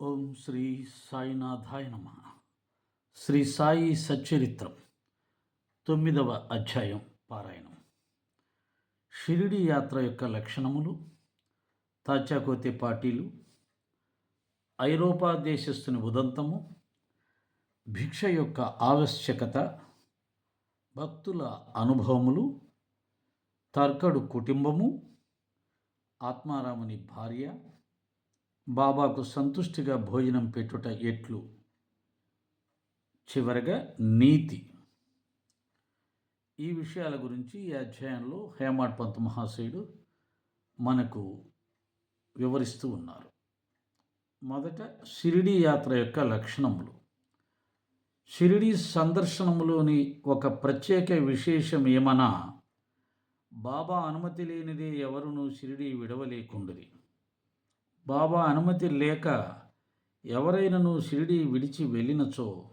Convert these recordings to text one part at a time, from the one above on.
ఓం శ్రీ సాయినాథాయ నమ. శ్రీ సాయి సచ్చరిత్రం తొమ్మిదవ అధ్యాయం పారాయణం. షిరిడి యాత్ర యొక్క లక్షణములు తాచాకోతే పాటీలు ఐరోపా దేశస్థుని ఉదంతము భిక్ష యొక్క ఆవశ్యకత భక్తుల అనుభవములు తర్కడు కుటుంబము ఆత్మారాముని భార్య బాబాకు సంతుష్టిగా భోజనం పెట్టుట ఎట్లు? చివరగా నీతి. ఈ విషయాల గురించి ఈ అధ్యాయంలో హేమాడ్ పంత్ మహాశయుడు మనకు వివరిస్తూ ఉన్నారు. మొదట షిరిడి యాత్ర యొక్క లక్షణములు. షిరిడి సందర్శనములోని ఒక ప్రత్యేక విశేషం ఏమనా? బాబా అనుమతి లేనిదే ఎవరునూ షిరిడి విడవలేకుండది బాబా అనుమతి లేక ఎవరైనను షిరిడి విడిచి వెళ్ళినచో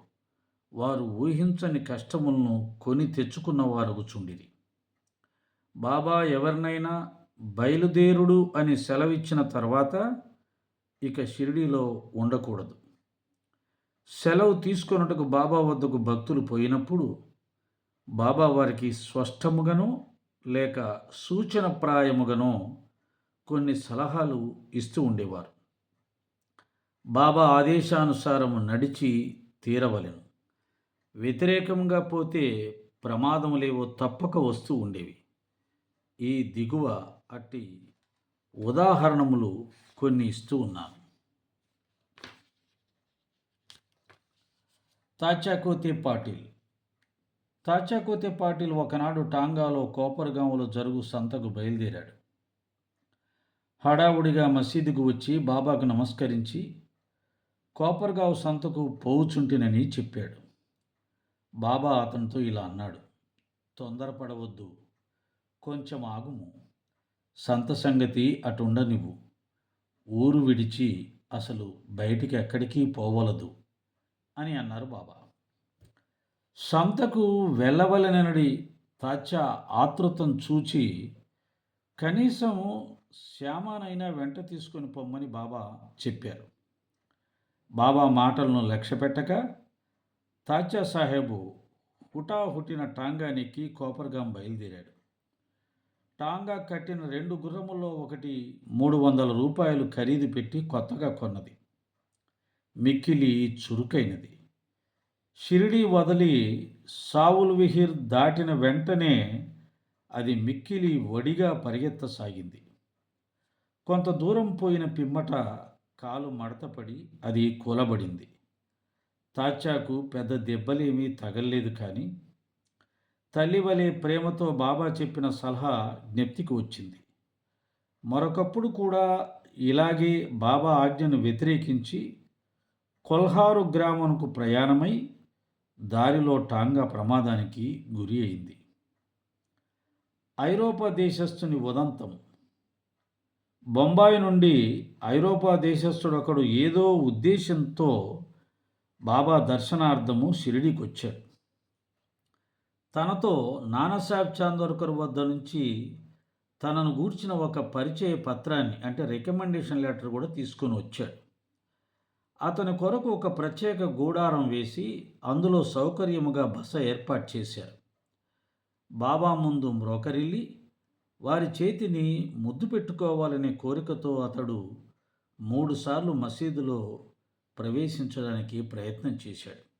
వారు ఊహించని కష్టములను కొని తెచ్చుకున్నవారగుచుండిరి. బాబా ఎవరినైనా బయలుదేరుడు అని సెలవిచ్చిన తర్వాత ఇక షిరిడీలో ఉండకూడదు. సెలవు తీసుకొనుటకు బాబా వద్దకు భక్తులు పోయినప్పుడు బాబా వారికి స్పష్టముగానో లేక సూచనప్రాయముగానో కొన్ని సలహాలు ఇస్తూ ఉండేవారు. బాబా ఆదేశానుసారము నడిచి తీరవలెను. వ్యతిరేకంగా పోతే ప్రమాదములేవో తప్పక వస్తూ ఉండేవి. ఈ దిగువ అట్టి ఉదాహరణములు కొన్ని ఇస్తూ ఉన్నాను. తాచాకోతే పాటిల్. తాచాకోతే పాటిల్ ఒకనాడు టాంగాలో కోపర్గాంలో జరుగు సంతకు బయలుదేరాడు. హడావుడిగా మసీదుకు వచ్చి బాబాకు నమస్కరించి కోపర్గావ్ సంతకు పోవుచుంటినని చెప్పాడు. బాబా అతనితో ఇలా అన్నాడు తొందరపడవద్దు కొంచెం ఆగుము. సంత సంగతి అటుండనివ్వు. ఊరు విడిచి అసలు బయటికి ఎక్కడికి పోవలదు అని అన్నారు బాబా. సంతకు వెళ్ళవలనడి తాచా ఆతృతం చూచి కనీసం శ్యామానైనా వెంట తీసుకొని పొమ్మని బాబా చెప్పారు. బాబా మాటలను లక్ష్య పెట్టక తాచా సాహెబు హుటాహుటిన టాంగానికి కోపర్గాం బయలుదేరాడు. టాంగా కట్టిన రెండు గుర్రముల్లో ఒకటి మూడు వందల రూపాయలు ఖరీదు పెట్టి కొత్తగా కొన్నది. మిక్కిలి చురుకైనది. షిరిడి వదిలి సావుల్ విహిర్ దాటిన వెంటనే అది మిక్కిలి వడిగా పరిగెత్తసాగింది. కొంత దూరం పోయిన పిమ్మట కాలు మడతపడి అది కూలబడింది. తాచాకు పెద్ద దెబ్బలేమీ తగల్లేదు కానీ తల్లి వలె ప్రేమతో బాబా చెప్పిన సలహా జ్ఞప్తికి వచ్చింది. మరొకప్పుడు కూడా ఇలాగే బాబా ఆజ్ఞను వ్యతిరేకించి కొల్హారు గ్రామంకు ప్రయాణమై దారిలో టాంగా ప్రమాదానికి గురి అయింది. ఐరోపా దేశస్థుని ఉదంతం బొంబాయి నుండి ఐరోపా దేశస్థుడు ఒకడు ఏదో ఉద్దేశంతో బాబా దర్శనార్థము షిరిడికి వచ్చాడు. తనతో నానాసాహెబ్ చాందోర్కర్ వద్ద నుంచి తనను గూర్చిన ఒక పరిచయ పత్రాన్ని అంటే రికమెండేషన్ లెటర్ కూడా తీసుకొని వచ్చాడు. అతని కొరకు ఒక ప్రత్యేక గూడారం వేసి అందులో సౌకర్యముగా బస ఏర్పాటు చేశారు. బాబా ముందు మ్రోకరిల్లి వారి చేతిని ముద్దు పెట్టుకోవాలనే కోరికతో అతడు మూడుసార్లు మసీదులో ప్రవేశించడానికి ప్రయత్నం చేశాడు.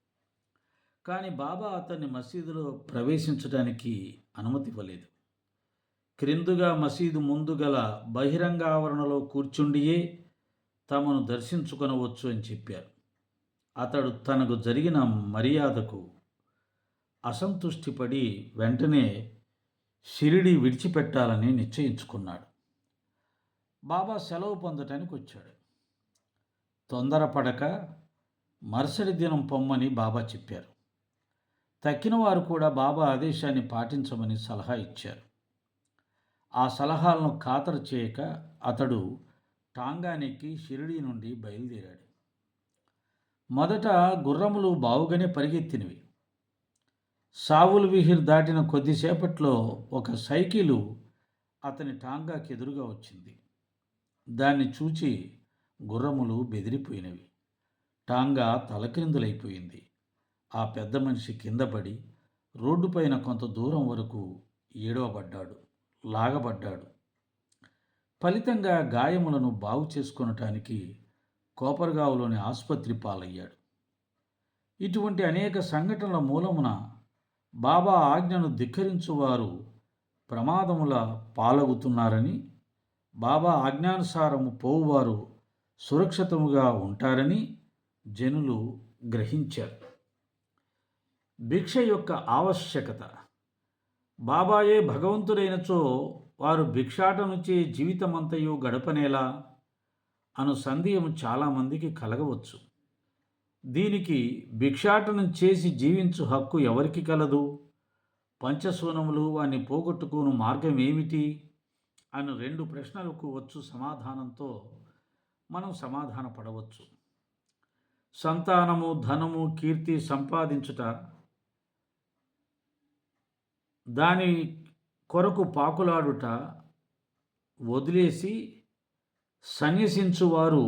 కానీ బాబా అతన్ని మసీదులో ప్రవేశించడానికి అనుమతి ఇవ్వలేదు. క్రిందుగా మసీదు ముందు గల బహిరంగ ఆవరణలో కూర్చుండియే తమను దర్శించుకొనవచ్చు అని చెప్పారు. అతడు తనకు జరిగిన మర్యాదకు అసంతుష్టిపడి వెంటనే షిరిడి విడిచిపెట్టాలని నిశ్చయించుకున్నాడు. బాబా సెలవు పొందటానికి వచ్చాడు. తొందరపడక మరుసటి దినం పొమ్మని బాబా చెప్పారు. తక్కిన వారు కూడా బాబా ఆదేశాన్ని పాటించమని సలహా ఇచ్చారు. ఆ సలహాలను ఖాతరు చేయక అతడు టాంగానికి షిరిడి నుండి బయలుదేరాడు. మొదట గుర్రములు బావుగానే పరిగెత్తినవి. సావుల్ విహిర్ దాటిన కొద్దిసేపట్లో ఒక సైకిలు అతని టాంగాకి ఎదురుగా వచ్చింది. దాన్ని చూచి గుర్రములు బెదిరిపోయినవి. టాంగా తలక్రిందులైపోయింది. ఆ పెద్ద మనిషి కింద పడి రోడ్డుపైన కొంత దూరం వరకు ఏడవబడ్డాడు లాగబడ్డాడు. ఫలితంగా గాయములను బాగు చేసుకొనటానికి కోపర్గావులోని ఆసుపత్రి పాలయ్యాడు. ఇటువంటి అనేక సంఘటనల మూలమున బాబా ఆజ్ఞను ధిక్కరించువారు ప్రమాదముల పాలగుతున్నారని బాబా ఆజ్ఞానుసారము పోవువారు సురక్షితముగా ఉంటారని జనులు గ్రహించారు. భిక్ష యొక్క ఆవశ్యకత. బాబాయే భగవంతుడైనచో వారు భిక్షాట నుంచి జీవితమంతయు గడపనేలా అను సందేహం చాలామందికి కలగవచ్చు. దీనికి భిక్షాటనం చేసి జీవించు హక్కు ఎవరికి కలదు? పంచసూనములు వాన్ని పోగొట్టుకుని మార్గం ఏమిటి? అని రెండు ప్రశ్నలకు వచ్చు సమాధానంతో మనం సమాధాన పడవచ్చు సంతానము ధనము కీర్తి సంపాదించుట దాని కొరకు పాకులాడుట వదిలేసి సన్యసించువారు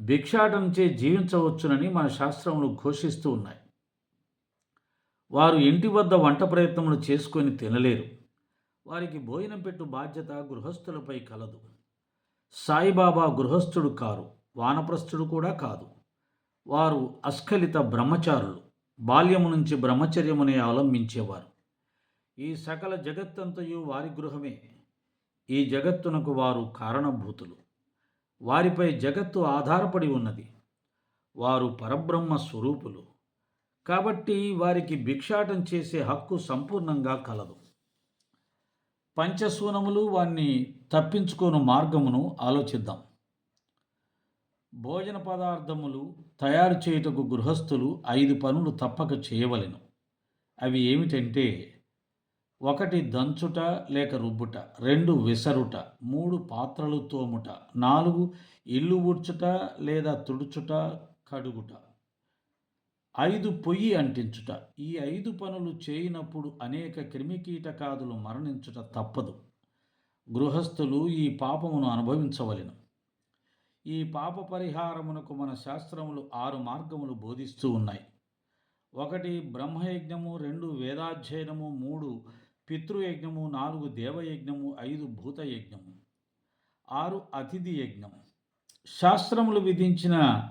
భిక్షాటంచే జీవించవచ్చునని మన శాస్త్రములు ఘోషిస్తూ ఉన్నాయి. వారు ఇంటి వద్ద వంట ప్రయత్నములు చేసుకొని తినలేరు. వారికి భోజనం పెట్టు బాధ్యత గృహస్థులపై కలదు. సాయిబాబా గృహస్థుడు కారు వానప్రస్థుడు కూడా కాదు. వారు అస్ఖలిత బ్రహ్మచారులు బాల్యము నుంచి బ్రహ్మచర్యమునే అవలంబించేవారు ఈ సకల జగత్తంతయు వారి గృహమే. ఈ జగత్తునకు వారు కారణభూతులు. వారిపై జగత్తు ఆధారపడి ఉన్నది. వారు పరబ్రహ్మ స్వరూపులు. కాబట్టి వారికి భిక్షాటం చేసే హక్కు సంపూర్ణంగా కలదు. పంచసూనములు వాణ్ణి తప్పించుకోను మార్గమును ఆలోచిద్దాం. భోజన పదార్థములు తయారు చేయుటకు గృహస్థులు ఐదు పనులు తప్పక చేయవలెను. అవి ఏమిటంటే ఒకటి దంచుట లేక రుబ్బుట రెండు విసరుట మూడు పాత్రలు తోముట నాలుగు ఇల్లు ఊడ్చుట లేదా తుడుచుట కడుగుట. ఐదు పొయ్యి అంటించుట. ఈ ఐదు పనులు చేయనప్పుడు అనేక క్రిమికీటకాదులు మరణించుట తప్పదు. గృహస్థులు ఈ పాపమును అనుభవించవలెను. ఈ పాప పరిహారమునకు మన శాస్త్రములు ఆరు మార్గములు బోధిస్తూ ఉన్నాయి. ఒకటి బ్రహ్మయజ్ఞము రెండు వేదాధ్యయనము మూడు పితృయజ్ఞము నాలుగు దేవయజ్ఞము ఐదు భూతయజ్ఞము ఆరు అతిథి యజ్ఞం శాస్త్రములు విధించిన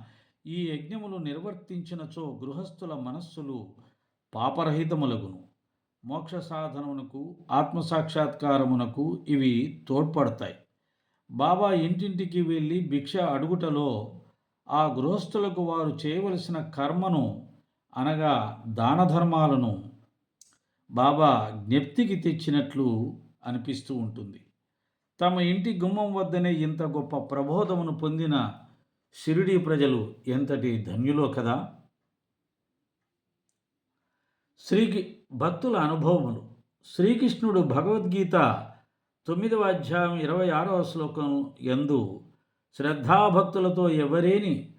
ఈ యజ్ఞములు నిర్వర్తించినచో గృహస్థుల మనస్సులు పాపరహితములగును. మోక్ష సాధనమునకు ఆత్మసాక్షాత్కారమునకు ఇవి తోడ్పడతాయి. బాబా ఇంటింటికి వెళ్ళి భిక్ష అడుగుటలో ఆ గృహస్థులకు వారు చేయవలసిన కర్మను అనగా దాన ధర్మాలను బాబా జ్ఞప్తికి తెచ్చినట్లు అనిపిస్తూ ఉంటుంది. తమ ఇంటి గుమ్మం వద్దనే ఇంత గొప్ప ప్రబోధమును పొందిన షిరిడి ప్రజలు ఎంతటి ధన్యులో కదా? శ్రీకి భక్తుల అనుభవములు. శ్రీకృష్ణుడు భగవద్గీత తొమ్మిదవ అధ్యాయం ఇరవై ఆరవ శ్లోకం ఎందు శ్రద్ధాభక్తులతో ఎవరేని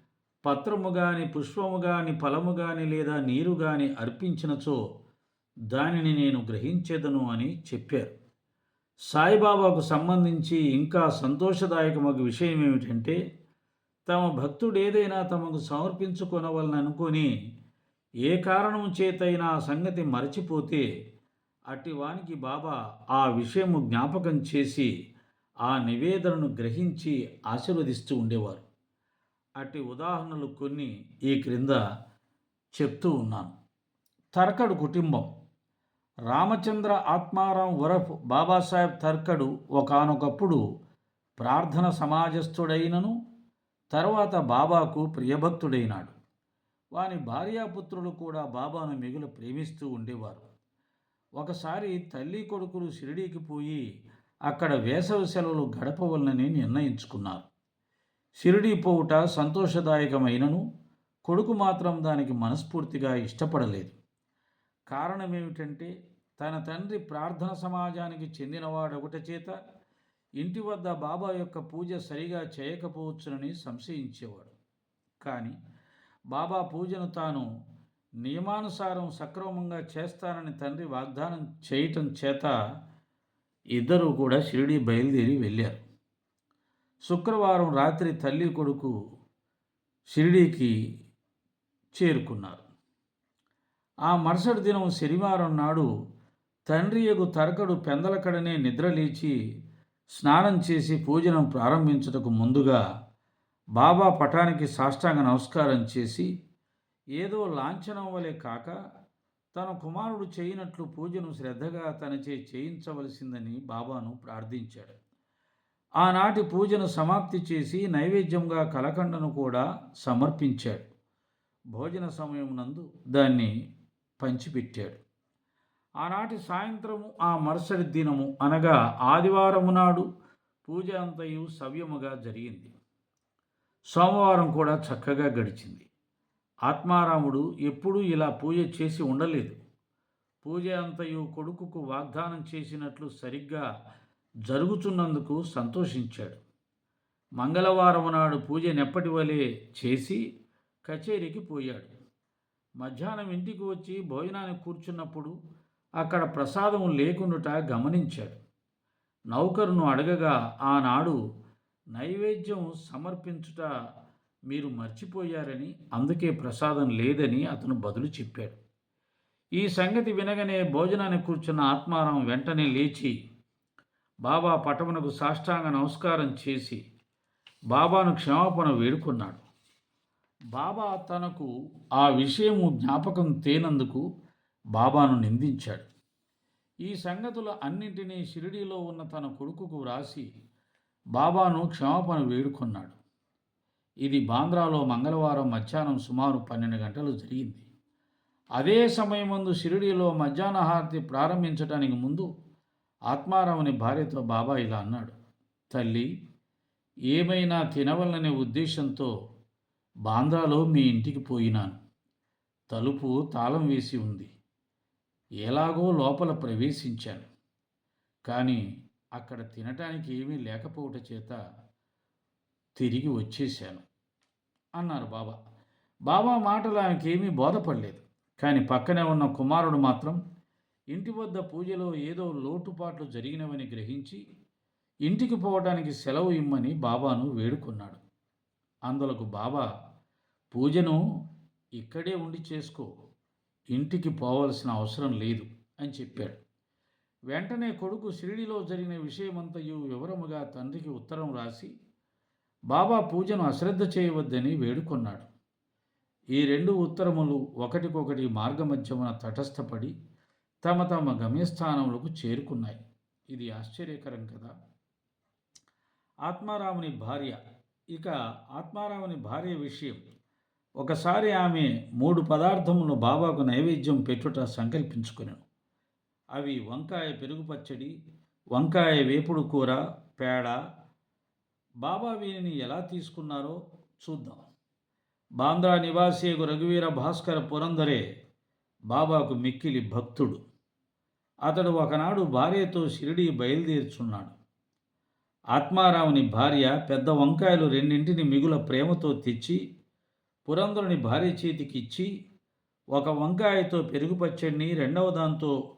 పత్రము గాని పుష్పము గాని ఫలము గాని లేదా నీరు గాని అర్పించినచో దానిని నేను గ్రహించేదను అని చెప్పారు. సాయిబాబాకు సంబంధించి ఇంకా సంతోషదాయకమగు విషయం ఏమిటంటే తమ భక్తుడు ఏదైనా తమకు సమర్పించుకొనవలని అనుకొని ఏ కారణం చేతైనా సంగతి మరచిపోతే అట్టి వానికి బాబా ఆ విషయము జ్ఞాపకం చేసి ఆ నివేదనను గ్రహించి ఆశీర్వదిస్తూ ఉండేవారు. అట్టి ఉదాహరణలు కొన్ని ఈ క్రింద చెప్తూ ఉన్నాను. తరకడు కుటుంబం. రామచంద్ర ఆత్మారాం వరఫ్ బాబాసాహెబ్ తర్కడు ఒకనొకప్పుడు ప్రార్థన సమాజస్థుడైనను తర్వాత బాబాకు ప్రియభక్తుడైనాడు. వాని భార్యాపుత్రులు కూడా బాబాను మిగులు ప్రేమిస్తూ ఉండేవారు. ఒకసారి తల్లి కొడుకులు షిరిడీకి పోయి అక్కడ వేసవి సెలవులు గడపవలనని నిర్ణయించుకున్నారు. షిరిడీ పోవుట సంతోషదాయకమైనను కొడుకు మాత్రం దానికి మనస్ఫూర్తిగా ఇష్టపడలేదు. కారణం ఏమిటంటే తన తండ్రి ప్రార్థన సమాజానికి చెందినవాడొకటి చేత ఇంటి వద్ద బాబా యొక్క పూజ సరిగా చేయకపోవచ్చునని సంశయించేవాడు. కానీ బాబా పూజను తాను నియమానుసారం సక్రమంగా చేస్తానని తండ్రి వాగ్దానం చేయటం చేత ఇద్దరూ కూడా షిరిడి బయలుదేరి వెళ్ళారు. శుక్రవారం రాత్రి తల్లి కొడుకు షిరిడీకి చేరుకున్నారు. ఆ మరుసటి దినం శనివారం నాడు తండ్రియగు తరకడు పెందలకడనే నిద్రలేచి స్నానం చేసి పూజనం ప్రారంభించుటకు ముందుగా బాబా పటానికి సాష్టాంగ నమస్కారం చేసి ఏదో లాంఛనం వలె కాక తన కుమారుడు చేయనట్లు పూజను శ్రద్ధగా తనచే చేయించవలసిందని బాబాను ప్రార్థించాడు. ఆనాటి పూజను సమాప్తి చేసి నైవేద్యంగా కలకండను కూడా సమర్పించాడు. భోజన సమయం నందు దాన్ని పంచిపెట్టాడు. ఆనాటి సాయంత్రము ఆ మరుసటి దినము అనగా ఆదివారము నాడు పూజ అంతయు సవ్యముగా జరిగింది. సోమవారం కూడా చక్కగా గడిచింది. ఆత్మారాముడు ఎప్పుడూ ఇలా పూజ చేసి ఉండలేదు. పూజ అంతయు కొడుకుకు వాగ్దానం చేసినట్లు సరిగ్గా జరుగుతున్నందుకు సంతోషించాడు. మంగళవారం నాడు పూజ నెప్పటి వలె చేసి కచేరీకి పోయాడు. మధ్యాహ్నం ఇంటికి వచ్చి భోజనానికి కూర్చున్నప్పుడు అక్కడ ప్రసాదం లేకుండుట గమనించాడు. నౌకరును అడగగా ఆనాడు నైవేద్యం సమర్పించుట మీరు మర్చిపోయారని అందుకే ప్రసాదం లేదని అతను బదులు చెప్పాడు. ఈ సంగతి వినగానే భోజనానికి కూర్చున్న ఆత్మారాం వెంటనే లేచి బాబా పటమునకు సాష్టాంగ నమస్కారం చేసి బాబాను క్షమాపణ వేడుకున్నాడు. బాబా తనకు ఆ విషయము జ్ఞాపకం తేనందుకు బాబాను నిందించాడు. ఈ సంగతుల అన్నింటినీ షిరిడీలో ఉన్న తన కొడుకుకు వ్రాసి బాబాను క్షమాపణ వేడుకున్నాడు. ఇది బాంద్రాలో మంగళవారం మధ్యాహ్నం సుమారు పన్నెండు గంటలు జరిగింది. అదే సమయమందు షిరిడీలో మధ్యాహ్న హారతి ప్రారంభించడానికి ముందు ఆత్మారాముని భార్యతో బాబా ఇలా అన్నాడు. తల్లి ఏమైనా తినవలననే ఉద్దేశంతో బాంద్రాలో మీ ఇంటికి పోయినాను. తలుపు తాళం వేసి ఉంది. ఎలాగో లోపల ప్రవేశించాను కానీ అక్కడ తినటానికి ఏమీ లేకపోవట చేత తిరిగి వచ్చేశాను అన్నారు బాబా. బాబా మాటలు ఆమెకేమీ బోధపడలేదు. కానీ పక్కనే ఉన్న కుమారుడు మాత్రం ఇంటి వద్ద పూజలో ఏదో లోటుపాట్లు జరిగినవని గ్రహించి ఇంటికి పోవడానికి సెలవు ఇమ్మని బాబాను వేడుకున్నాడు. అందులకు బాబా పూజను ఇక్కడే ఉండి చేసుకో. ఇంటికి పోవలసిన అవసరం లేదు అని చెప్పాడు. వెంటనే కొడుకు షిరిడిలో జరిగిన విషయమంతయు వివరముగా తండ్రికి ఉత్తరం రాసి బాబా పూజను అశ్రద్ధ చేయవద్దని వేడుకొన్నాడు. ఈ రెండు ఉత్తరములు ఒకటికొకటి మార్గమధ్యమున తటస్థపడి తమ తమ గమ్యస్థానములకు చేరుకున్నాయి. ఇది ఆశ్చర్యకరం కదా. ఆత్మారాముని భార్య. ఇక ఆత్మారాముని భార్య విషయం ఒకసారి ఆమె మూడు పదార్థములను బాబాకు నైవేద్యం పెట్టుట సంకల్పించుకునేను. అవి వంకాయ పెరుగు పచ్చడి వంకాయ వేపుడు కూర పేడ. బాబా వీరిని ఎలా తీసుకున్నారో చూద్దాం. బాంద్రా నివాసియకు రఘువీర భాస్కర పురందరే బాబాకు మిక్కిలి భక్తుడు. అతడు ఒకనాడు భార్యతో షిరిడి బయలుదేరుచున్నాడు. ఆత్మారావుని భార్య పెద్ద వంకాయలు రెండింటిని మిగుల ప్రేమతో తెచ్చి పురంధరుని భార్య చేతికి ఇచ్చి ఒక వంకాయతో పెరుగు పచ్చడిని రెండవ దాంతో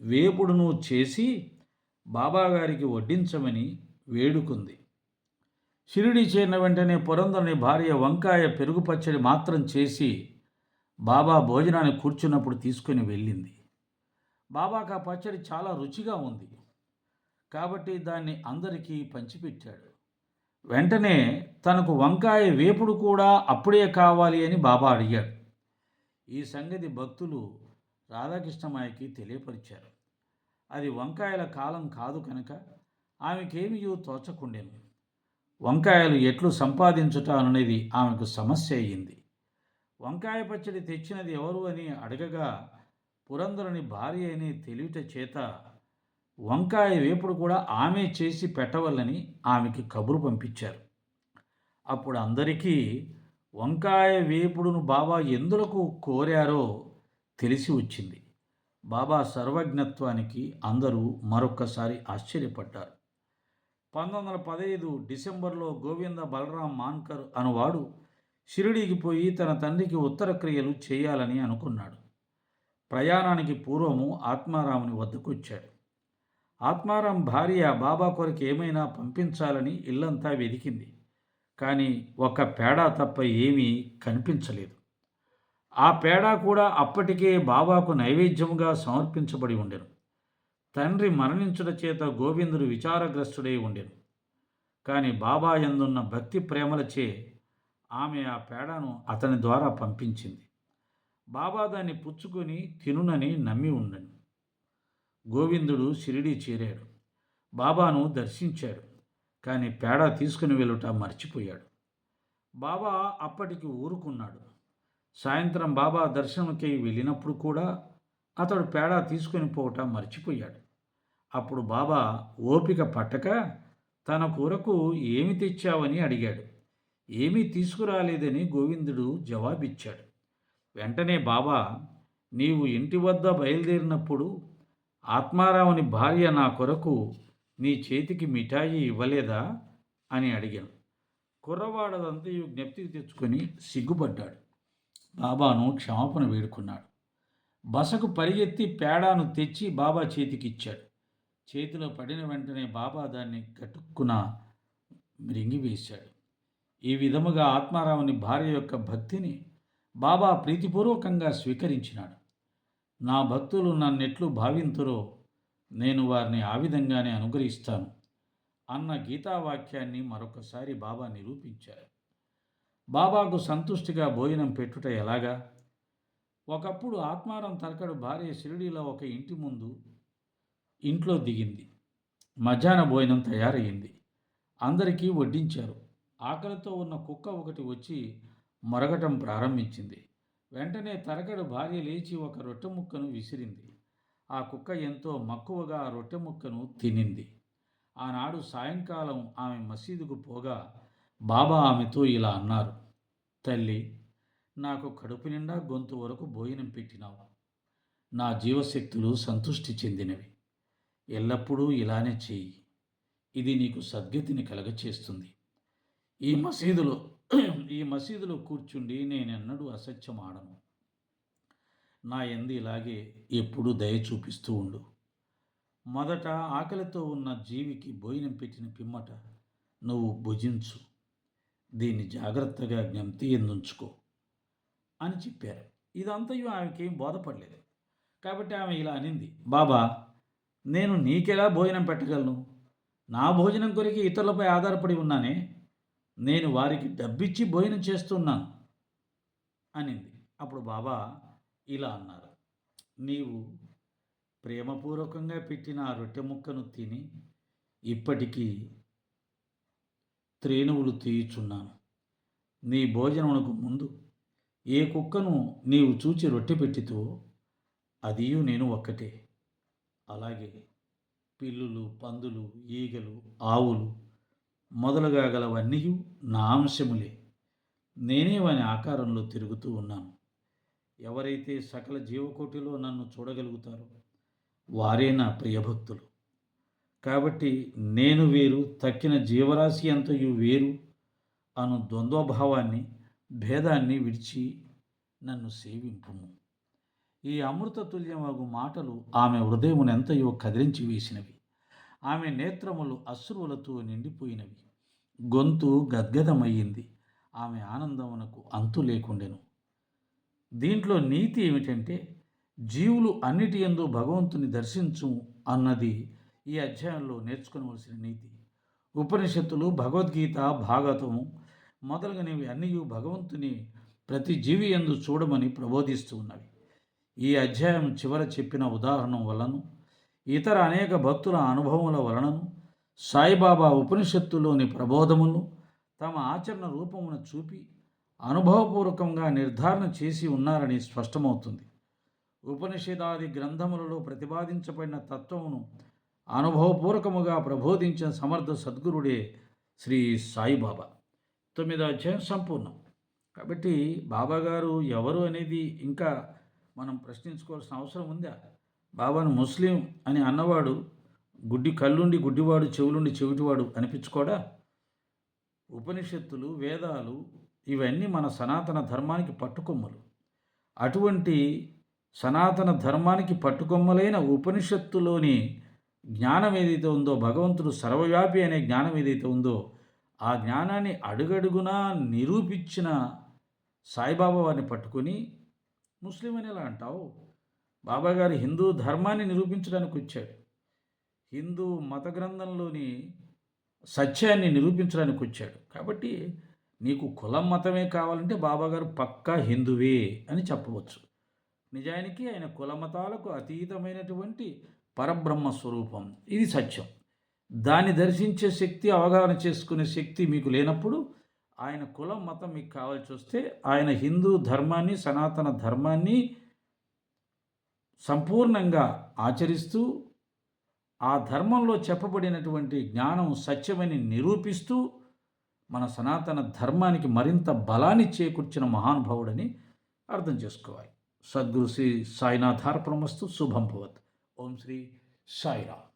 వేపుడును చేసి బాబాగారికి వడ్డించమని వేడుకుంది. షిరిడి చేరిన వెంటనే పురంధరుని భార్య వంకాయ పెరుగు పచ్చడి మాత్రం చేసి బాబా భోజనాన్ని కూర్చున్నప్పుడు తీసుకుని వెళ్ళింది. బాబాకు ఆ పచ్చడి చాలా రుచిగా ఉంది. కాబట్టి దాన్ని అందరికీ పంచిపెట్టాడు. వెంటనే తనకు వంకాయ వేపుడు కూడా అప్పుడే కావాలి అని బాబా అడిగాడు. ఈ సంగతి భక్తులు రాధాకృష్ణమాయకి తెలియపరిచారు. అది వంకాయల కాలం కాదు కనుక ఆమెకేమీ తోచకుండేను. వంకాయలు ఎట్లు సంపాదించుట అనేది ఆమెకు సమస్య అయ్యింది. వంకాయ పచ్చడి తెచ్చినది ఎవరు అని అడగగా పురంధరుని భార్య అని తెలియట చేత వంకాయ వేపుడు కూడా ఆమె చేసి పెట్టవల్లని ఆమెకి కబురు పంపించారు. అప్పుడు అందరికీ వంకాయ వేపుడును బాబా ఎందులకు కోరారో తెలిసి వచ్చింది. బాబా సర్వజ్ఞత్వానికి అందరూ మరొక్కసారి ఆశ్చర్యపడ్డారు. పంతొమ్మిది వందల పదహైదు డిసెంబర్లో గోవింద బలరాం మాన్కర్ అనువాడు షిరిడీకి పోయి తన తండ్రికి ఉత్తర క్రియలు చేయాలని అనుకున్నాడు. ప్రయాణానికి పూర్వము ఆత్మారాముని వద్దకు వచ్చాడు ఆత్మారాం భార్య బాబా కొరకు ఏమైనా పంపించాలని ఇల్లంతా వెదికింది. కానీ ఒక పేడ తప్ప ఏమీ కనిపించలేదు. ఆ పేడ కూడా అప్పటికే బాబాకు నైవేద్యముగా సమర్పించబడి ఉండెను. తండ్రి మరణించుట చేత గోవిందుడు విచారగ్రస్తుడై ఉండెను. కానీ బాబా యందున్న భక్తి ప్రేమలచే ఆమె ఆ పేడను అతని ద్వారా పంపించింది. బాబా దాన్ని పుచ్చుకొని తినునని నమ్మి ఉండను. గోవిందుడు షిరిడి చేరాడు. బాబాను దర్శించాడు. కానీ పేడ తీసుకుని వెళ్ళుట మర్చిపోయాడు. బాబా అప్పటికి ఊరుకున్నాడు. సాయంత్రం బాబా దర్శనంకై వెళ్ళినప్పుడు కూడా అతడు పేడ తీసుకొని పోవట మర్చిపోయాడు. అప్పుడు బాబా ఓపిక పట్టక తన కూరకు ఏమి తెచ్చావని అడిగాడు. ఏమీ తీసుకురాలేదని గోవిందుడు జవాబిచ్చాడు. వెంటనే బాబా నీవు ఇంటి వద్ద బయలుదేరినప్పుడు ఆత్మారావుని భార్య నా కొరకు నీ చేతికి మిఠాయి ఇవ్వలేదా? అని అడిగాను. కుర్రవాడదంతయు జ్ఞప్తికి తెచ్చుకొని సిగ్గుపడ్డాడు. బాబాను క్షమాపణ వేడుకున్నాడు. బసకు పరిగెత్తి పేడాను తెచ్చి బాబా చేతికి ఇచ్చాడు చేతిలో పడిన వెంటనే బాబా దాన్ని గట్టుక్కున మృంగివేశాడు ఈ విధముగా ఆత్మారావుని భార్య యొక్క భక్తిని బాబా ప్రీతిపూర్వకంగా స్వీకరించినాడు. నా భక్తులు నన్నెట్లు భావింతురో నేను వారిని ఆ విధంగానే అనుగ్రహిస్తాను అన్న గీతావాక్యాన్ని మరొకసారి బాబా నిరూపించారు. బాబాకు సంతుష్టిగా భోజనం పెట్టుట ఎలాగా? ఒకప్పుడు ఆత్మారం తలకడు భార్య షిరిడీలో ఒక ఇంటి ముందు ఇంట్లో దిగింది. మధ్యాహ్న భోజనం తయారయ్యింది. అందరికీ వడ్డించారు. ఆకలితో ఉన్న కుక్క ఒకటి వచ్చి మొరగటం ప్రారంభించింది. వెంటనే తరగడు భార్య లేచి ఒక రొట్టె ముక్కను విసిరింది. ఆ కుక్క ఎంతో మక్కువగా ఆ రొట్టె ముక్కను తినింది. ఆనాడు సాయంకాలం ఆమె మసీదుకు పోగా బాబా ఆమెతో ఇలా అన్నారు తల్లి నాకు కడుపు నిండా గొంతు వరకు భోజనం పెట్టినావు. నా జీవశక్తులు సంతృష్టి చెందినవి. ఎల్లప్పుడూ ఇలానే చెయ్యి ఇది నీకు సద్గతిని కలగచేస్తుంది. ఈ మసీదులో ఈ మసీదులో కూర్చుండి నేనెన్నడూ అసత్యం ఆడను నా ఎంది ఇలాగే ఎప్పుడూ దయ చూపిస్తూ ఉండు. మొదట ఆకలితో ఉన్న జీవికి భోజనం పెట్టిన పిమ్మట నువ్వు భుజించు. దీన్ని జాగ్రత్తగా జ్ఞప్తి ఎందుంచుకో అని చెప్పారు. ఇదంతయు ఆమెకేం బోధపడలేదు. కాబట్టి ఆమె ఇలా అనింది బాబా నేను నీకెలా భోజనం పెట్టగలను? నా భోజనం కొరికి ఇతరులపై ఆధారపడి ఉన్నానే. నేను వారికి డబ్బిచ్చి భోజనం చేస్తున్నాను అనింది. అప్పుడు బాబా ఇలా అన్నారు. నీవు ప్రేమపూర్వకంగా పెట్టిన ఆ రొట్టె ముక్కను తిని ఇప్పటికీ త్రేణువులు తీయుచున్నాను. నీ భోజనమునకు ముందు ఏ కుక్కను నీవు చూచి రొట్టె పెట్టితో అదియు నేను ఒక్కటే. అలాగే పిల్లులు పందులు ఈగలు ఆవులు మొదలుగా గలవన్నీ నా అంశములే. నేనే వాని ఆకారంలో తిరుగుతూ ఉన్నాను. ఎవరైతే సకల జీవకోటిలో నన్ను చూడగలుగుతారో వారే నా ప్రియభక్తులు. కాబట్టి నేను వేరు తక్కిన జీవరాశి అంతయు వేరు అను ద్వంద్వభావాన్ని భేదాన్ని విడిచి నన్ను సేవింపుము. ఈ అమృతతుల్యమగు మాటలు ఆమె హృదయమునెంతయో కదిలించి వేసినవి. ఆమె నేత్రములు అశ్రువులతో నిండిపోయినవి. గొంతు గద్గదమయ్యింది. ఆమె ఆనందమునకు అంతు లేకుండెను. దీంట్లో నీతి ఏమిటంటే జీవులు అన్నిటి ఎందు భగవంతుని దర్శించు అన్నది ఈ అధ్యాయంలో నేర్చుకోవలసిన నీతి. ఉపనిషత్తులు భగవద్గీత భాగవతము మొదలగునవి అన్నీ భగవంతుని ప్రతి జీవి ఎందు చూడమని ప్రబోధిస్తూ ఉన్నవి. ఈ అధ్యాయం చివర చెప్పిన ఉదాహరణ వలన ఇతర అనేక భక్తుల అనుభవముల వలనను సాయిబాబా ఉపనిషత్తులోని ప్రబోధములు తమ ఆచరణ రూపమును చూపి అనుభవపూర్వకంగా నిర్ధారణ చేసి ఉన్నారని స్పష్టమవుతుంది. ఉపనిషదాది గ్రంథములలో ప్రతిపాదించబడిన తత్వమును అనుభవపూర్వకముగా ప్రబోధించిన సమర్థ సద్గురుడే శ్రీ సాయిబాబా. తొమ్మిదో అధ్యాయం సంపూర్ణం. కాబట్టి బాబాగారు ఎవరు అనేది ఇంకా మనం ప్రశ్నించుకోవాల్సిన అవసరం ఉందా? బాబాను ముస్లిం అని అన్నవాడు గుడ్డి కళ్ళుండి గుడ్డివాడు చెవులుండి చెవిటివాడు అనిపించుకోడా? ఉపనిషత్తులు వేదాలు ఇవన్నీ మన సనాతన ధర్మానికి పట్టుకొమ్మలు. అటువంటి సనాతన ధర్మానికి పట్టుకొమ్మలైన ఉపనిషత్తులోని జ్ఞానం ఏదైతే ఉందో భగవంతుడు సర్వవ్యాపి అనే జ్ఞానం ఏదైతే ఉందో ఆ జ్ఞానాన్ని అడుగడుగునా నిరూపించిన సాయిబాబా వారిని పట్టుకొని ముస్లిం అని ఎలా అంటావు? బాబా గారు హిందూ ధర్మాన్ని నిరూపించడానికి వచ్చాడు. హిందూ మత గ్రంథంలోని సత్యాన్ని నిరూపించడానికి వచ్చాడు. కాబట్టి నీకు కులం మతమే కావాలంటే బాబాగారు పక్కా హిందువే అని చెప్పవచ్చు. నిజానికి ఆయన కుల మతాలకు అతీతమైనటువంటి పరబ్రహ్మ స్వరూపం. ఇది సత్యం. దాన్ని దర్శించే శక్తి అవగాహన చేసుకునే శక్తి మీకు లేనప్పుడు ఆయన కులం మతం మీకు కావాల్సి వస్తే ఆయన హిందూ ధర్మాన్ని సనాతన ధర్మాన్ని సంపూర్ణంగా ఆచరిస్తూ ఆ ధర్మంలో చెప్పబడినటువంటి జ్ఞానం సత్యమని నిరూపిస్తూ మన సనాతన ధర్మానికి మరింత బలాన్ని చేకూర్చిన మహానుభావుడని అర్థం చేసుకోవాలి. సద్గురు శ్రీ సాయినాథార్పణమస్తు శుభం భవత్. ఓం శ్రీ సాయిరామ్.